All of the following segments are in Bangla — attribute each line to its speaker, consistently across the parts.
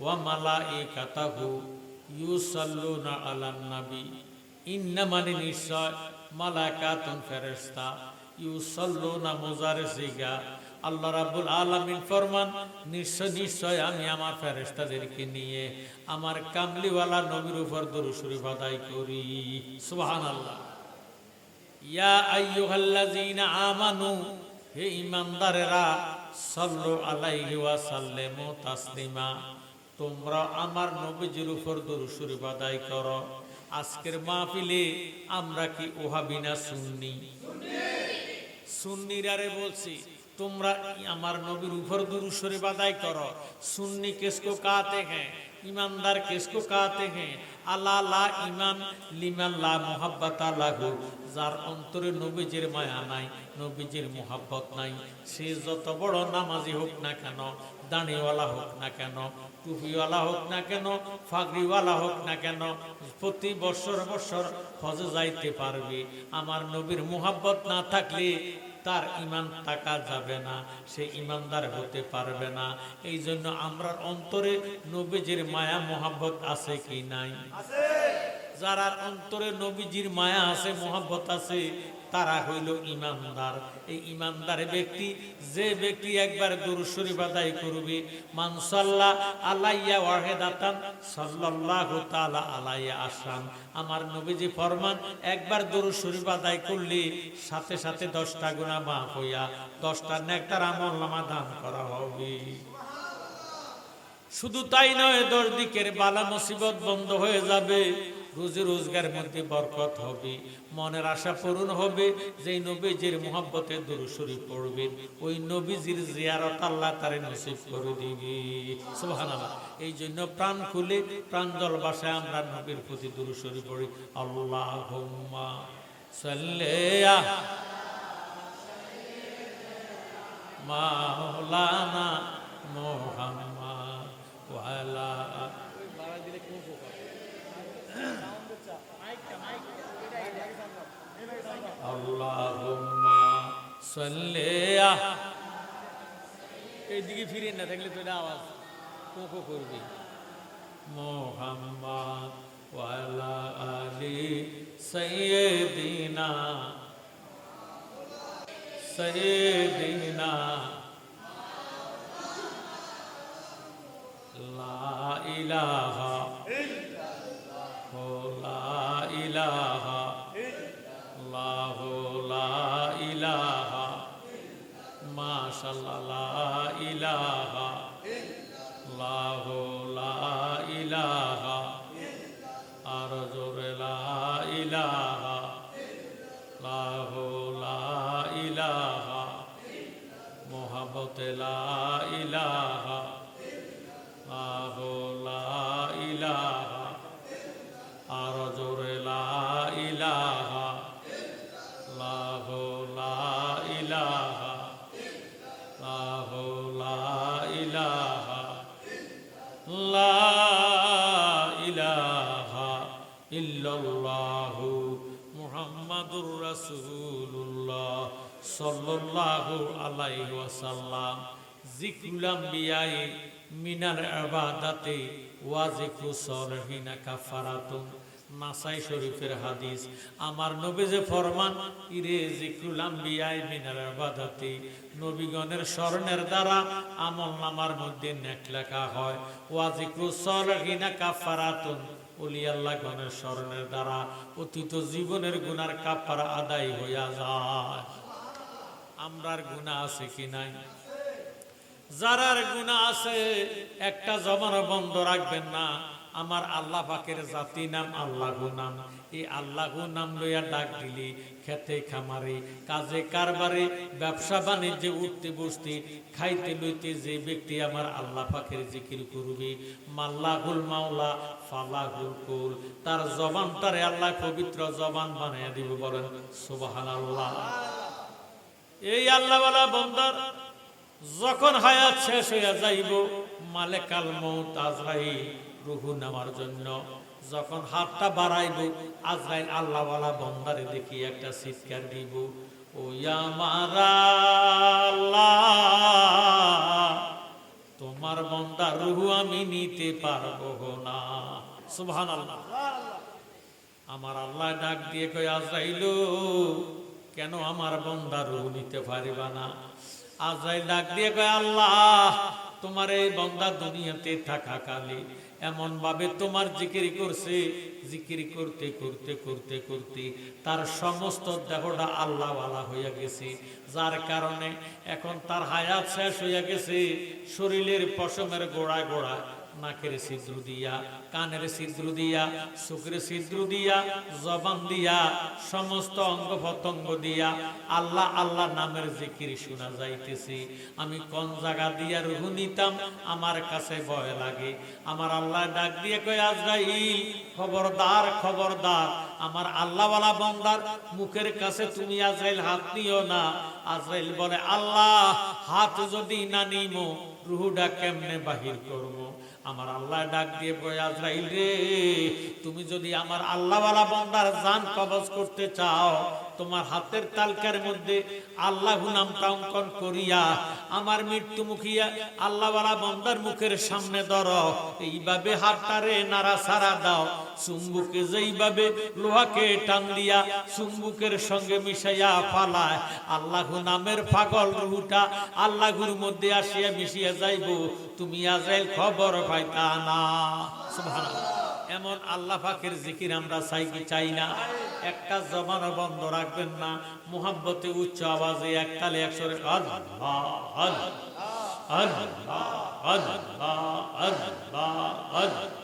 Speaker 1: ওয়া ইউসাল্লুনা আলান নবী। ইন্না মানে নিশ্চয় মালাকাতুন ফেরেশতা ইউসাল্লুনা মুজারে সিগা আল্লাহ রাব্বুল আলামিন ফরমান, নিশ্চয় নিশ্চয় আমি আমার ফেরেশতাদেরকে নিয়ে আমার কামলিওয়ালা নবীর উপর শরীফ আদায় করি। সুবহানাল্লাহ। ইয়া আইয়ুহাল্লাযীনা আমানু, হে ঈমানদারেরা সাল্লু আলাইহি ওয়া সাল্লিমু তাসলিমা। তোমরা আমার নবীজির উপর শরীফ আদায় করো। আজকের মাহফিলে আমরা কি ওহাবিনা সুন্নি? সুন্নি সুন্নিরারে বলছি তোমরা আমার নবীর উপর দরুদ শরীফ আদায় করো সুন্নি কিসকো কাতে হ্যাঁ ईमानदार किसको कहते हैं আল্লাহ লা ইমান লিমান লা মোহাব্বত লাহু যার অন্তরে নবীজির মায়া নাই নবীজির মোহাব্বত নাই সে যত বড় নামাজি হোক না কেন দাঁড়িওয়ালা হোক না কেন টুপিওয়ালা হোক না কেন ফাগড়িওয়ালা হোক না কেন প্রতি বছর বছর হজে যাইতে পারবে আমার নবীর মোহাব্বত না থাকলে তার ইমান থাকা যাবে না সে ইমানদার হতে পারবে না। এই জন্য আমরা অন্তরে নবীজির মায়া মোহাব্বত আছে কি নাই? যারা অন্তরে নবীজির মায়া আছে মোহাব্বত আছে তারা হইল ইমানদার। এই ইমানদার ব্যক্তি যে ব্যক্তি একবার শরীফ আদায় করবে, মানসাল্লাহ আলাইয়া ওয়াহেদাতান সাল্লাল্লাহু তাআলা আলাইয়া আসান আমার নবীজি ফরমান, একবার শরীফ আদায় করলে সাথে সাথে দশটা গুণা মাফ হইয়া, দশটা নেকটার আমল নামা দান করা হবে। শুধু তাই নয়, দশ দিকের বালা মুসিবত বন্ধ হয়ে যাবে। রোজি রোজগার মধ্যে বরকত হবে, মনের আশা পূরণ হবে যে নবীজির মোহাব্বতে দুরুশরী পড়বেন, ওই নবীজির জিয়ারত আল্লাহ তারে নসিব করে দিবে। এই জন্য প্রাণ খুলে, প্রাণ জল বাসায় আমরা নবীর প্রতি দুরুশরী পড়ি। আল্লাহুম্মা সাল্লিয়া মাওলানা এইদিকে ফিরে না থাকলে তো এটা আওয়াজ। কোকো করবে। মোহাম্মদ ওয়ালা আলি সাইয়্যিদিনা। সাইয়্যিদিনা। লা ইলাহা ইলাহা আল্লাহ লা ইলাহা মাশাআল্লাহ লা ইলাহা আল্লাহ লা ইলাহা আর জোরে লা ইলাহা আল্লাহ লা ইলাহা মোহাম্মত লা রাসূলুল্লাহ সাল্লাল্লাহু আলাইহি ওয়াসাল্লাম জিকরুল আম্বিয়ায়ে মিনাল ইবাদাতে ওয়া জিকরু সালিহিনা কাফারাতুন। নাসাই শরীফের হাদিস, আমার নবী যে ফরমান, ইরে জিকরুল আম্বিয়াই মিনাল ইবাদাতি, নবীগণের স্মরণের দ্বারা আমল নামার মধ্যে নেক লেখা হয়। ওয়া জিকরু সালিহিনা কাফারাতুন ওলি আল্লাহ গণের স্মরণের দ্বারা অতীত জীবনের গুনার কাপড় আদায় হইয়া যায়। আমরার গুণা আছে কি নাই? যারার গুণা আছে, একটা জমানো বন্ধ রাখবেন না। আমার আল্লাহ পাকের জাতি নাম আল্লাহ নাম। এই আল্লাহ নাম লইয়া ডাক দিলি, খেতে খামারে, কাজে কারবারে, ব্যবসা বাণিজ্যে, উঠতে বসতে, খাইতে লইতে যে ব্যক্তি আমার আল্লাহ পাকের জিকির করবে, মাল্লাহুল মাওলা, ফালাহুল কুল। তার জবানটারে আল্লাহ পবিত্র জবান বানাইয়া দিব বলেন সুবাহান আল্লাহ এই আল্লাহওয়ালা বন্দর যখন হায়াত শেষ হইয়া যাইব, মালেকাল মৌত আজরাইল। রুহু নেওয়ার জন্য। যখন হাতটা বাড়াইব, আজরাইল আল্লাহওয়ালা বন্দারে দেখি একটা চিৎকার দিব, ও আল্লাহ, তোমার বন্দার রুহু আমি নিতে পারব না। সুবহান আল্লাহ আমার আল্লাহ ডাক দিয়ে কই আজরাইল, কেন আমার বন্দার রুহু নিতে পারিবা না? আজরাইল ডাক দিয়ে কয়, আল্লাহ, তোমার এই বন্দা দুনিয়াতে থাকাকালে এমন ভাবে তোমার জিকিরি করছে। জিকিরি করতে করতে করতে করতে তার সমস্ত দেহটা আল্লাহওয়ালা হইয়া গেছে। যার কারণে এখন তার হায়াত শেষ হইয়া গেছে। শরীরের পশমের গোড়ায় গোড়ায় নাকের ছিদ্র দিয়া, কানের ছিদ্র দিয়া, চোখের ছিদ্র দিয়া, জবান দিয়া, সমস্ত অঙ্গ প্রত্যঙ্গ দিয়া আল্লাহ আল্লাহ নামের জিকির শোনা যাইতেছে। আমি কোন জায়গা দিয়া রুহু নিতাম? আমার কাছে ভয় লাগে। আমার আল্লাহ ডাক দিয়ে কয়, আজরাইল, খবরদার খবরদার। আমার আল্লাহওয়ালা বন্দার মুখের কাছে তুমি আজরাইল হাত নিও না। আজরাইল বলে, আল্লাহ, হাত যদি না নিমো, রুহুটা কেমনে বাহির করব আমার আল্লাহ ডাক দিয়ে বলে, আজরাইল রে, তুমি যদি আমার আল্লাহওয়ালা বন্দার জান কবজ করতে চাও, তোমার হাতের তালকার মধ্যে আল্লাহ নামটা অঙ্কন করিয়া আমার মৃত্যু মুখিয়া আল্লাহওয়ালা বন্দার মুখের সামনে ধরো। এইভাবে হাতটারে নাড়া সারা দাও। চুম্বুকে যেইভাবে লোহাকে টান দিয়া চুম্বুকের সঙ্গে মিশাইয়া পালায় আল্লাহ নামের পাগল রুহুটা আল্লাহর মধ্যে আসিয়া মিশিয়া যাইব, তুমি আজাইল খবর পাইতা না। এমন আল্লাহ পাকের জিকির আমরা চাই কি চাই না? একটা জবানও বন্ধ রাখবেন না, মুহাব্বতে উচ্চ আওয়াজে এককালে একসরে আল্লাহ আল্লাহ আল্লাহ আল্লাহ আল্লাহ।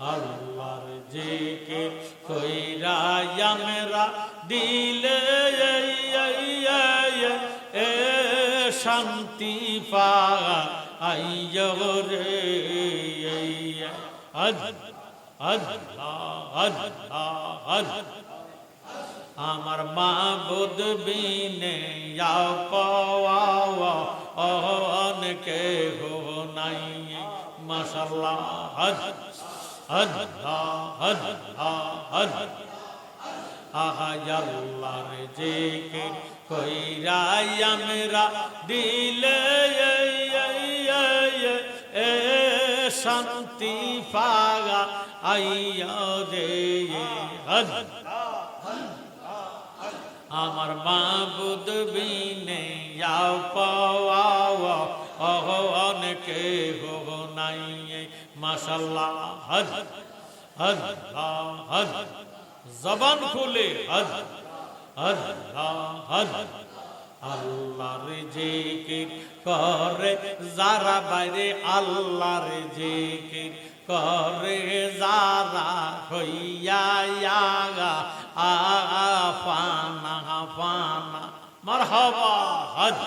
Speaker 1: আল্লাহর জেকে কইরা আমরা দিলে এ শান্তি পা আইয় রে। আজ আজ আজ আজ আমার মা বুধ বিনে যাও পাওয়া অনকে হো নাই। মাশাল্লাহ হজ হজ হজ হজ আহা আল্লাহর শান্তি পাগা আইয়া রে আমার মাবুদ বিনে পাওয়া অহ অনেকে হো নাই মাশাল্লাহ, হজ জবান খুলে হজ হজ হজ। আল্লাহর জিকির করে যারা বাইরে, আল্লাহর জিকির করে যারা হইয়া আগা আফানা ফানা। মারহাবা, হজ।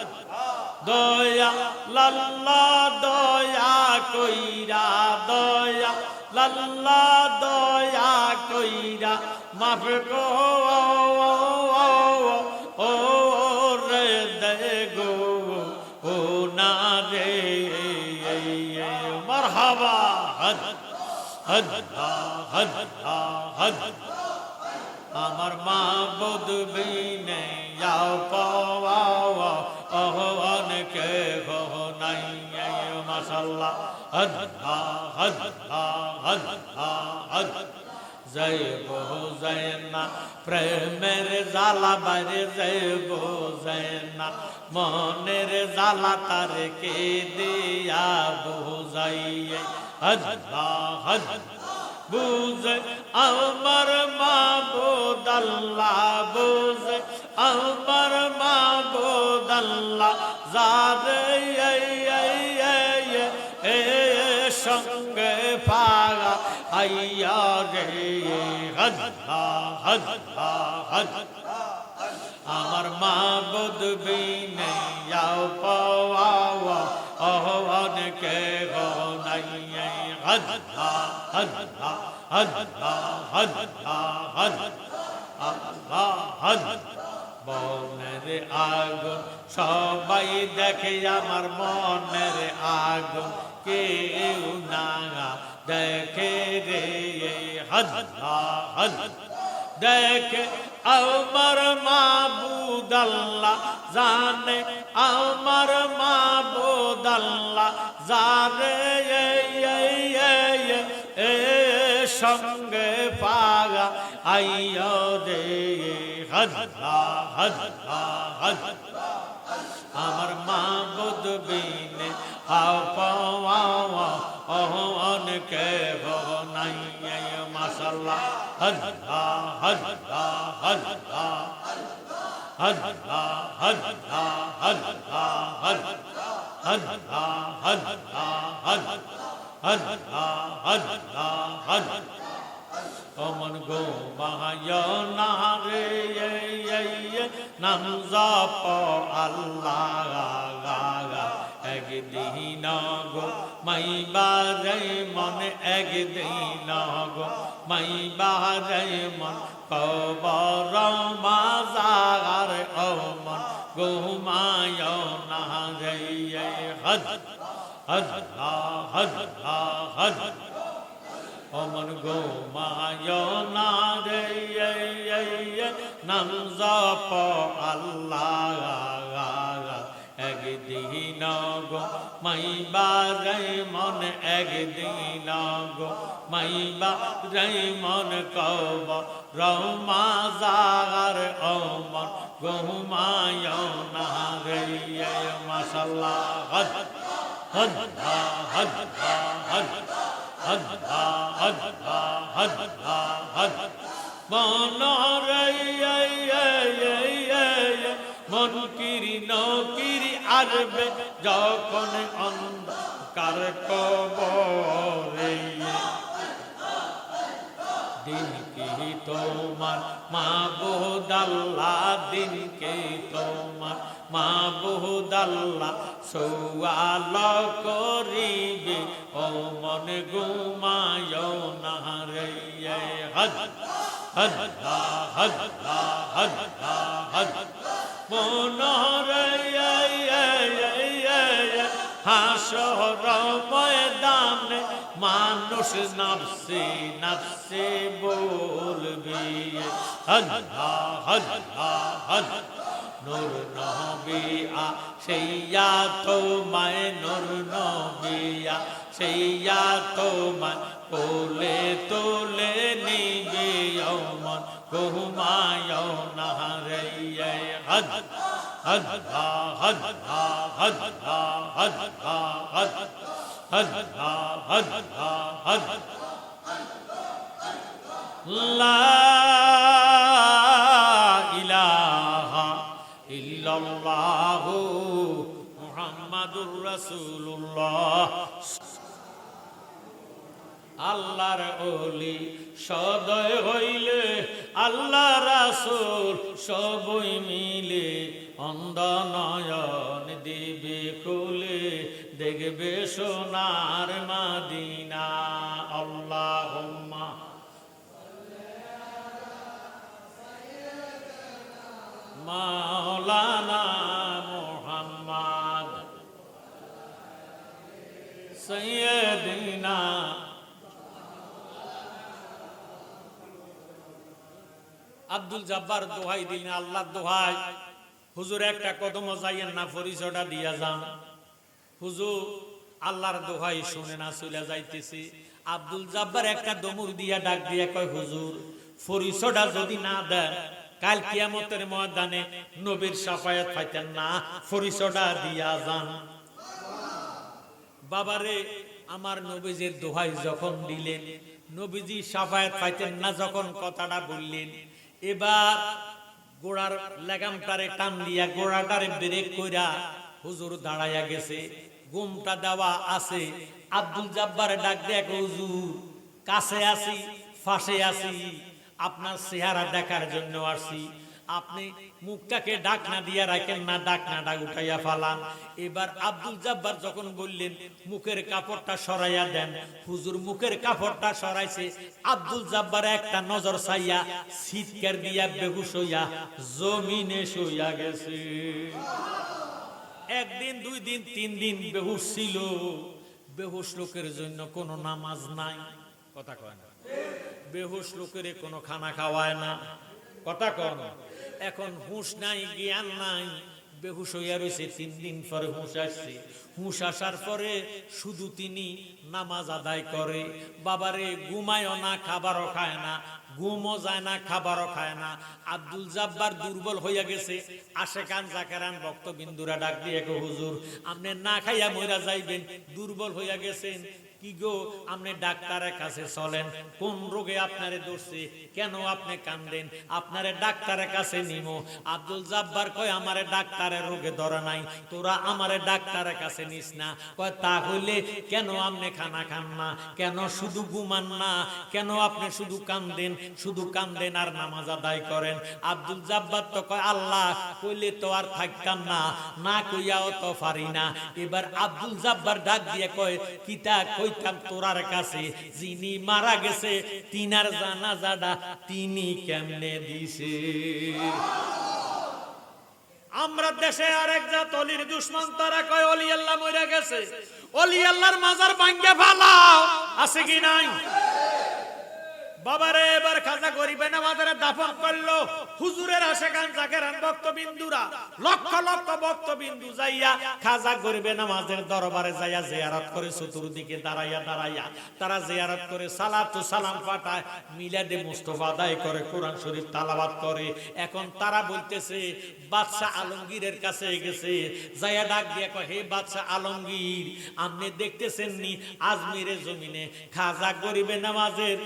Speaker 1: দয়া, লাল্লা, দয়া কইরা, দয়া, লাল্লা, দয়া কইরা, মাফ গো ও রে দে গো ও না রে, মারহাবা হজ হজ হজ হজ আমার মা বুধবিনে যাও পাওয়া গহ নাই মাসাল্লাহ হজ হজ হজ হজ জয় বহু জয় না প্রেমের জালা বাইরে জয় বহু জয় না মনের জালা তার কে দিয়া বহু যাই হজ হজ বুঝে আমার মা বোদাল্লা, বুঝে আমার মা বোদাল্লা। যারে সঙ্গে পাগা আইয়া গে হল্লা হল্লা হল্লা আমার মা বদবি নেইয়াও পাওয়া অহবান কে গনাইয়ে হল্লা হল্লা হল্লা হল্লা হল্লা হল্লা হল্লা মনের আগুন সবাই দেখে আমার মনের আগুন কেউ না দেখে রে হল্লা হল দেখে আমার মাবুদ আল্লাহ, জানে আমার মাবুদ আল্লাহ, জানে সঙ্গে পাগা, আইয় দে হল্লা হল্লা হল্লা আমার মা বুধ বিনে হাও পাওয়া অহনকে নাই মাসাল্লাহ হল্লা হল্লা হল্লা হল্লা হল্লা হল্লা হল্লা হল্লা হল্লা হল্লা হল্লা অমন গো না রে নাম জপ আল্লাহ একদিন গো মাই বারে মন, একদিন গো মাই বারে মন, কবর মাজার অমন গো মায় না রে হদ হদ হদ হদ। অমন গো মায় না রে নাম জপ আল্লাহ। একদিন গো মাইবা রে মন, একদিন গো মাইবা রে মন কব রমাজার অমন গো মায় না রে মাসাল্লাহ হদ হদ হদ হদ। হদ হদ হদ হদ মন মন কিরি নকিরি আসবে যখন অন্ধকার কবরে দিন কি তোমার মা বহুদাল্লা দিন কে তোমার মা বহুদাল্লা সৌয়াল করিবে, ও মন ঘুমায় না রে হদ হদ হদ হদ হদ মন হাসর ময়দানে মানুষ নাফসে নাফসে বলবে হল্লা হল্লা হল নূর নবিয়া, সেইয়া তোমায় নূর নবিয়া, সেইয়া তোমায় কোলে তোলে নিবে অমন ঘুমায় না রে হদ হদ হদ হদ হদ হদ হদ হদ হদ লা ইল্লাল্লাহ মুহাম্মাদুর রাসূলুল্লাহ। আল্লাহর ওলি সদয় হইলে আল্লাহ রাসূল সবই মিলে অন্ধ নয়ন দিবে খুলে দেখবে সোনার মাদিনা। আল্লাহুম্মা মাওলানা আব্দুল জব্বার দোহাই দিলেন আল্লাহ দোহাই। হুজুর, একটা কদম যাইয়েন না, পরিচয়টা দিয়া যান। হুজুর, আল্লাহর দোহাই শুনে না, চলে যাইতেছি। আব্দুল জব্বার একটা দমুর দিয়া ডাক দিয়া কয়, হুজুর, পরিচয়টা যদি না দেন, কাল কিয়ামতের ময়দানে নবীর সাফায়াত পাইতেন না, পরিচয়টা দিয়া যান। বাবারে, আমার নবীজির দোহাই যখন দিলেন, নবীজি সাফায়াত পাইতেন না যখন কথাটা বললেন। এবার গোড়ার লেগামটারে টান দিয়া গোড়াটারে ব্রেক কইরা হুজুর দাঁড়াইয়া গেছে। গুমটা দেওয়া আছে। আব্দুল জাব্বার ডাক দেখ হুজুর, কাছে আসি, ফাঁসে আসি। আপনার চেহারা দেখার জন্য আসি। আপনি মুখটাকে ডাক না দিয়া রাখেন না ডাক না ডাক উঠাইয়া ফালান। এবার আব্দুল জাব্বার যখন বললেন, মুখের কাপড়টা সরাইয়া দেন। হুজুর মুখের কাপড়টা সরাইছে। আব্দুল জাব্বার একটা নজর চাইয়া চিৎকার দিয়া বেহুশ হইয়া জমিনে শুইয়া গেছে। একদিন, দুই দিন, তিন দিন বেহুশ ছিল। বেহুশ লোকের জন্য কোনো নামাজ নাই। কথা কয় না। বেহুশ লোকের কোনো খানা খাওয়ায় না। কথা কন এখন হুঁশ নাই, জ্ঞান নাই। বেহুশ হইয়া রয়েছে তিন দিন পরে হুঁশ আসছে। হুঁশ আসার পরে শুধু তিনি নামাজ আদায় করে। বাবারে, ঘুমায়ও না, খাবারও খায় না, ঘুমও যায় না, খাবারও খায় না। আব্দুল জাব্বার দুর্বল হইয়া গেছে। আশেকান জাকেরান ভক্তবিন্দুরা ডাক দিয়ে হুজুর, আপনি না খাইয়া মইরা যাইবেন। দুর্বল হইয়া গেছেন। কি গো, আপনি ডাক্তারের কাছে চলেন। কোন রোগে আপনারে ধরছে? কেন আপনি কান্দেন? আপনারে ডাক্তারের কাছে নিমো। আব্দুল জাব্বার কয়, আমারে ডাক্তারের রোগে ধরে নাই। তোরা আমারে ডাক্তারের কাছে নিস না। কয় তা হইলে কেন আপনি খানা খান না? কেন শুধু ঘুমান না? কেন আপনি শুধু কান্দেন? শুধু কান্দেন আর নামাজ আদায় করেন? আব্দুল জাব্বার তো কয়, আল্লাহ, কইলে তো আর থাকতাম না। না কইয়াও তো পারি না। এবার আব্দুল জাব্বার ডাক দিয়ে কয়, কিতা কইতাম তোরার কাছে, যিনি মারা গেছে, তিনার জানাজাটা তিনি কেমনে দিছে? আমরা দেশে আরেক জাত অলির দুশ্মন, তারা কয়, অলি আল্লাহ মরে গেছে। অলি আল্লাহর মাজার ভাঙ্গে ফালাও। আছে কি নাই? বাবারে, এবার খাজা গরিবে নামাজের দাফন করল। হুজুরের আশেখান জাকেরান ভক্তবিন্দুরা। লক্ষ লক্ষ ভক্তবিন্দু যাইয়া খাজা গরিবে নামাজের দরবারে যাইয়া জিয়ারত করে চতুর্দিকে দাঁড়াইয়া দাঁড়াইয়া তারা জিয়ারত করে সালাতু সালাম পাঠায়, মিলাদে মুস্তফা আদায় করে, কোরআন শরীফ তালাবাত করে। এখন তারা বলতেছে, বাদশাহ আলমগীরের কাছে গেছে। যাইয়া ডাক দিয়ে কয়, হে বাদশাহ আলমগীর, আপনি দেখতেছেন নি আজমিরের জমিনে খাজা গরিবে নামাজের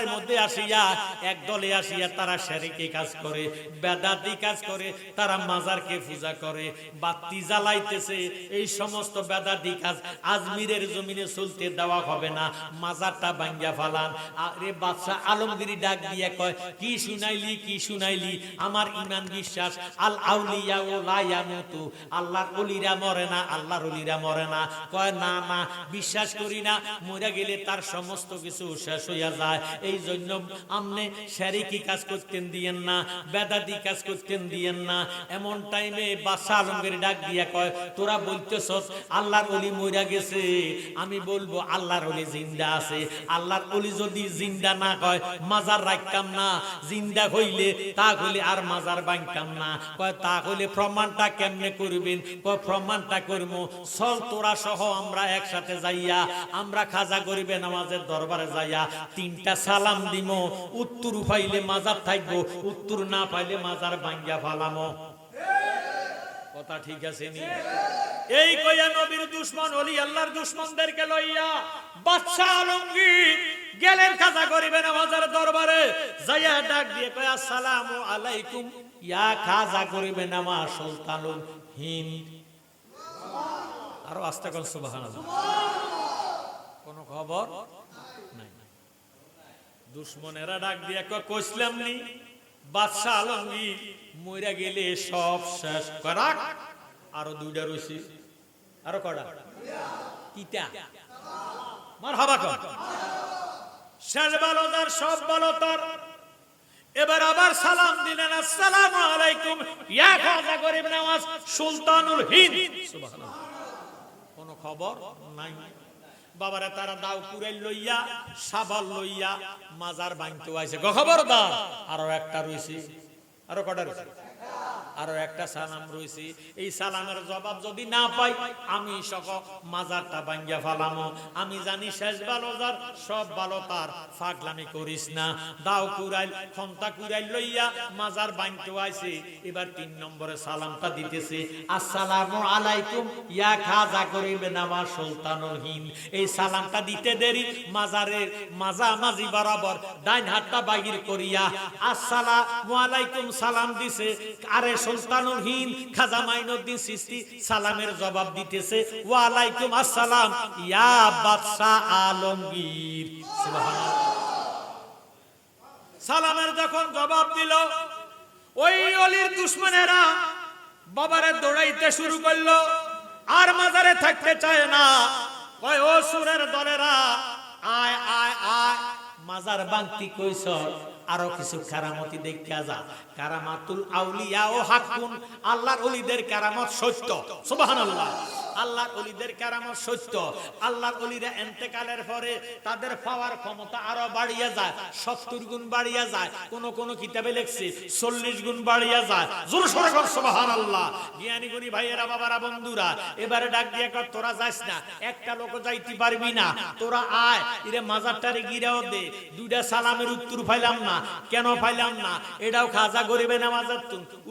Speaker 1: মাজারের মধ্যে আসিয়া এক দলে আসিয়া তারা শারীরিক কাজ করে, বেদাতি কাজ করে, তারা মাজারকে পূজা করে, বাতি জ্বালাইতেছে। এই সমস্ত বেদাতি কাজ আজমিরের জমিনে চলতে দেওয়া হবে না। মাজারটা ভাঙ্গিয়া ফালান। আরে বাদশাহ আলমগিরি ডাক দিয়ে কয়, কি শুনাইলি কি শুনাইলি? আমার ইমান বিশ্বাস, আল আউলিয়া ও লায়ামুতু আল্লাহর অলিরা মরে না, আল্লাহর অলিরা মরে না। কয়, না না, বিশ্বাস করি না। মরে গেলে তার সমস্ত কিছু শেষ হইয়া যায়। এই জন্য আমনে শারীরিক কাজ করতেন দিয়েন না, বেদাতি কাজ করতেন দিয়েন না। এমন টাইমে বাদশাহ আলমগীর ডাক দিয়া কয়, তোরা বলতেছস আল্লাহর অলি মইরা গেছে। আমি বলব আল্লাহর অলি জিন্দা আছে। আল্লাহর অলি যদি জিন্দা না কয়, মাজার রাখতাম না। জিন্দা হইলে তা হইলে আর মাজার বাঁধতাম না। কয় তা হইলে প্রমাণটা কেমনে করবেন? কয়, প্রমাণটা করব চল তোরা সহ আমরা একসাথে যাইয়া, আমরা খাজা গরিবে নামাজের দরবারে যাইয়া তিনটা সালাম দিমো, উত্তর পাইলে মাজার থাকব, উত্তর না পাইলে মাজার ভাঙ্গিয়া ফালামো। কথা ঠিক আছে নি? এই নবীর দুশ্মন আল্লাহর দুশ্মনদেরকে লইয়া আলমগীর গেলেন খাজা গরিবে নামাজের দরবারে, যাইয়া ডাক দিয়ে কয় আসসালামু আলাইকুম, ইয়া খাজা গরিবে নামাজ সুলতানুল হিন্দ। আরও আস্তে কোন কোন খবর? দুশ্মনেরা ডাক দিয়ে কয় কইছিলাম নি? বাদশাহ আলমগীর মইরা গেলে সব শেষ করাক আরও দুইটা রইছে। আরও কটা কিটা মার হাবা কর শেষ ভালো তার, সব ভালো তার। এবার আবার সালাম দিলেন, আসসালামু আলাইকুম। ইয়া খাজা গরিব নওয়াজ সুলতানুল হিন্দ। সুবহানাল্লাহ। কোন খবর? নাই। বাবারা তারা দাও কুড়াই লইয়া, সাবাল লইয়া মাজার ভাঙতে আইসে খবরদার, আরও একটা রয়েছে আরও কটা রইছে? আরও একটা সালাম রইছে। এই সালামের জবাব যদি না পাই, আমি সক মাজারটা ভাঙ্গিয়া ফালামো। আমি জানি শেষ ভালো যার সব ভালো তার ফাগলামি করিস না। দাও কুড়াইল, খন্তা কুড়াইল লইয়া মাজার ভাঙতে আইছে। এবার তিন নম্বরে সালামটা দিতেছে। আসসালামু আলাইকুম, ইয়া খাজা করিবে নামা সুলতানুল হিন্দ। এই সালামটা দিতে দেরি, মাজারের মাঝামাঝি বরাবর ডাইন হাতটা বাগির করিয়া আসসালামু আলাইকুম সালাম দিছে। আরে খাজা মাইনুদ্দিন সালামের জবাব দিতেছে ওয়া আলাইকুম আসসালাম, ইয়া বাদশাহ আলমগীর। সালামের যখন জবাব দিল, ওই অলির দুশ্মনেরা বাবারে দৌড়াইতে শুরু করল, আর মাজারে থাকতে চায় না। কয়, ও সুরের দলেরা, আয় আয় আয়, মাজার বাংতি কইছ আরও কিছু কারামতি দেখা যা। কারামাতুল আউলিয়া ও হাকুন। আল্লাহর ওলিদের কারামত সত্য। সুবহানাল্লাহ। আল্লাহর কারামত সত্য। আল্লাহর এন্তেকালের পরে তাদের পাওয়ার ক্ষমতা আরও যায়। সত্তর গুণ যায়। কোন কোন কিতাবে লেখছে, চল্লিশ গুণ বাড়িয়ে যায়। জোর সরে কর, সুবহানাল্লাহ। জ্ঞানী গুণী ভাইয়েরা, বাবারা, বন্ধুরা, এবারে ডাক দিয়ে তোরা যাস না। একটা লোক যাইতে পারবি না। তোরা আয়। ইরে মাজারটারে গিরাও দে। দুইটা সালামের উত্তর পাইলাম না। কেন পাইলাম না? এটাও খাজা গরিবে নামাজের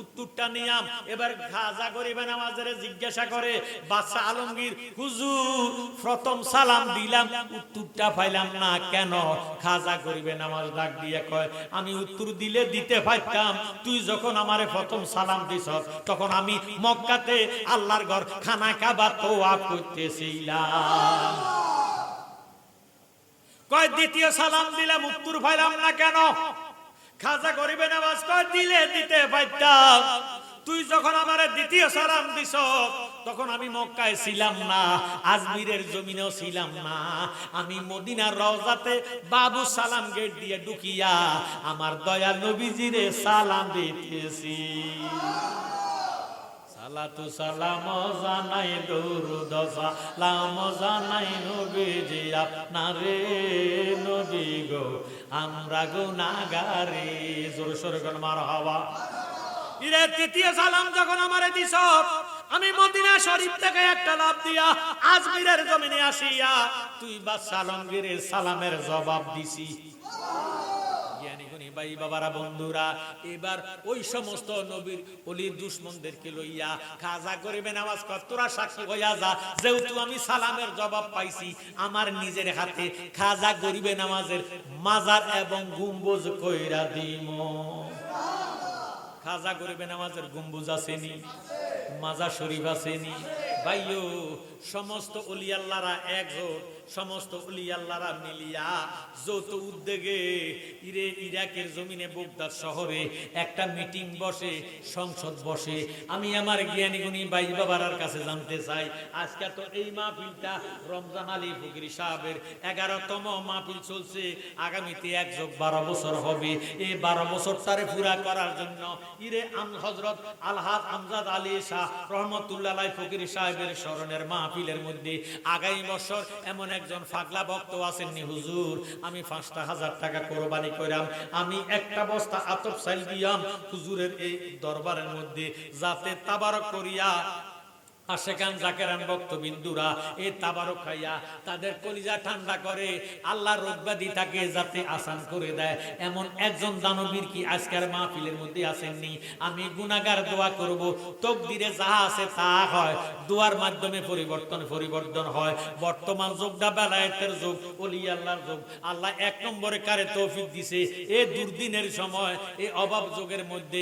Speaker 1: উত্তরটা নিয়াম। এবার খাজা গরিবে নামাজের জিজ্ঞাসা করে বাদশা আলমগীর, হুজুর, প্রথম সালাম দিলাম, উত্তরটা পাইলাম না, কেন? খাজা গরিবে নামাজ ডাক দিয়ে কয়, আমি উত্তর দিলে দিতে পারতাম। তুই যখন আমারে প্রথম সালাম দিস তখন আমি মক্কাতে আল্লাহর ঘর, খানা কাবা তোয়া করতেছিলাম। কয়, দ্বিতীয় সালাম দিলাম উত্তর পাইলাম না কেন? খাজা গরিবে নামাজ কয়, দিলে দিতে পারতাম তুই যখন আমার দ্বিতীয় সালাম দিস তখন আমি মক্কায় ছিলাম না, আজমিরের জমিনেও ছিলাম না। আমি মদিনার রওজাতে বাবু সালাম গেট দিয়ে ঢুকিয়া আমার দয়া নবীজিরে সালাম দিতেছি। সালাতু সালাম জানাই দরুদ সালাম জানাই নবীজি আপনারে নবী গো। আমরা গুনাহগারে। জোর সোরে কোন মার হাওয়া ইরে, তৃতীয় সালাম যখন আমারে দিছ, আমি মদিনা শরীফ থেকে একটা লাভ দিয়া আজমিরের জমিনে আসিয়া তুই বা সালামগীরের সালামের জবাব দিছি। ভাই বাবারা, বন্ধুরা, এবার ওই সমস্ত নবীর অলির দুশ্মনদেরকে লইয়া খাজা করিবে নামাজ কর, তোরা সাক্ষী হইয়া যা। যেহেতু আমি সালামের জবাব পাইছি, আমার নিজের হাতে খাজা গরিবে নামাজের মাজার এবং গুম্বুজ কইরা দিম। খাজা করিবে নামাজের গম্বুজ আসেনি মাজা শরীফ আসেনি। ভাইও সমস্ত অলি আল্লাহরা একজোট। সমস্ত অলি আল্লাহরা মিলিয়া যৌথ উদ্যোগে ইরে ইরাকের জমিনে বগদাদ শহরে একটা মিটিং বসে, সংসদ বসে। আমি আমার জ্ঞানী গুণী ভাই বাবার কাছে জানতে চাই, আজকে তো এই মাহফিলটা রমজান আলী ফকিরি সাহেবের এগারোতম মাহফিল চলছে। আগামীতে এক যোগ বারো বছর হবে। এই বারো বছর তারে পুরা করার জন্য ইরে আম হজরত আলহাদ আমজাদ আলী শাহ রহমতুল্লাহ ফকির সাহেবের স্মরণের মাহফিলের মধ্যে আগামী বছর এমন একজন ফাগলা ভক্ত আছেননি, হুজুর। আমি পাঁচটা হাজার টাকা কোরবানি করাম আমি একটা বস্তা আতপ সাইল দিয়াম। হুজুরের এই দরবারের মধ্যে যাতে তাবারক করিয়া আশেকান জাকেরান, ভক্তবিন্দুরা, এ তাবারক খাইয়া তাদের কলিজা ঠান্ডা করে, আল্লাহ রোগব্যাধি তাকে যাতে আসান করে দেয়। এমন একজন দানবীর কি আজকের মাহফিলের মধ্যে আসেননি? আমি গুনাগার দোয়া করব, তকদিরে যাহা আছে তা হয়, দোয়ার মাধ্যমে পরিবর্তন পরিবর্তন হয়। বর্তমান যুগটা বেলায়েতের যুগ, অলি আল্লাহর যুগ। আল্লাহ এক নম্বরে কারে তৌফিক দিছে, এ দুর্দিনের সময়, এ অভাব যুগের মধ্যে।